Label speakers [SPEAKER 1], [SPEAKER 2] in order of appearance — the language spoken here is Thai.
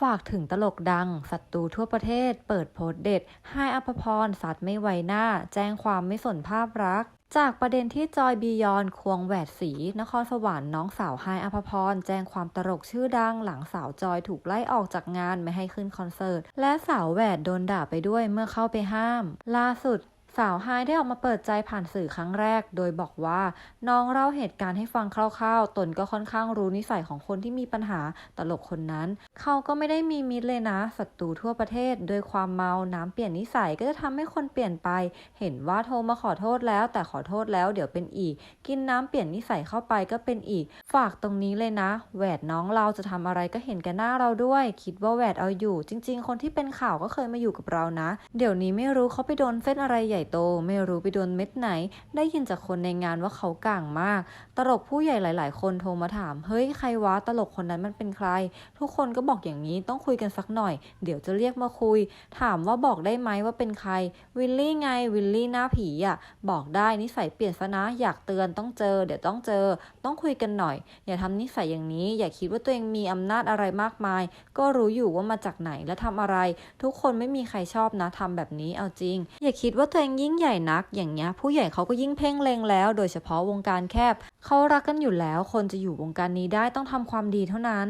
[SPEAKER 1] ฝากถึงตลกดังศัตรูทั่วประเทศ เปิดโพสเด็ดให้อภพรสัตว์ไม่ไวหน้า แจ้งความไม่สนภาพรัก จากประเด็นที่จอยบียอนควงแหวดสี นครสวรรค์น้องสาวไฮอภพร แจ้งความตลกชื่อดัง หลังสาวจอยถูกไล่ออกจากงานไม่ให้ขึ้นคอนเสิร์ต และสาวแหวดโดนด่าไปด้วยเมื่อเข้าไปห้าม ล่าสุด สาวไฮได้ออกมาเปิดใจผ่านสื่อครั้งแรก โดยบอกว่า น้องเล่าเหตุการณ์ให้ฟังคร่าวๆ ตนก็ค่อนข้างรู้นิสัยของคนที่มีปัญหาตลกคนนั้น เขาก็ไม่ได้มีมิตรเลยนะศัตรูทั่วประเทศด้วยความเมาน้ำเปลี่ยนนิสัยก็จะทำให้คนเปลี่ยนไป เห็นว่าโทรมาขอโทษแล้ว แต่ขอโทษแล้วเดี๋ยวเป็นอีก กินน้ำเปลี่ยนนิสัยเข้าไปก็เป็นอีก ฝากตรงนี้เลยนะแหวดน้องเราจะทำอะไรก็เห็นแกันหน้าเราด้วย คิดว่าแหวดเอาอยู่ จริง ๆ คนที่เป็นข่าวก็เคยมาอยู่กับเรานะ เดี๋ยวนี้ไม่รู้เขาไปโดนเส้นอะไรใหญ่โตไม่รู้ไปโดนเม็ดไหน ได้ยินจากคนในงานว่าเขาก่างมาก ตลกผู้ใหญ่หลาย ๆ คนโทรมาถาม เฮ้ยใครวะตลกคนนั้นมันเป็นใคร ทุกคนก็บอกอย่างนี้ต้องคุยกันสักหน่อย เดี๋ยวจะเรียกมาคุย ถามว่าบอกได้ไหมว่าเป็นใคร วิลลี่ไงวิลลี่หน้าผีอะบอกได้นิสัยเปลี่ยนซะนะอยากเตือนต้องเจอ เดี๋ยวต้องเจอ ต้องคุยกันหน่อย อย่าทำนิสัยอย่างนี้ อย่าคิดว่าตัวเองมีอำนาจอะไรมากมาย ก็รู้อยู่ว่ามาจากไหนและทำอะไร ทุกคนไม่มีใครชอบนะทำแบบนี้เอาจริง อย่าคิดว่าตัวเองยิ่งใหญ่นัก อย่างเงี้ยผู้ใหญ่เขาก็ยิ่งเพ่งเลงแล้ว โดยเฉพาะวงการแคบเขารักกันอยู่แล้ว คนจะอยู่วงการนี้ได้ต้องทำความดีเท่านั้น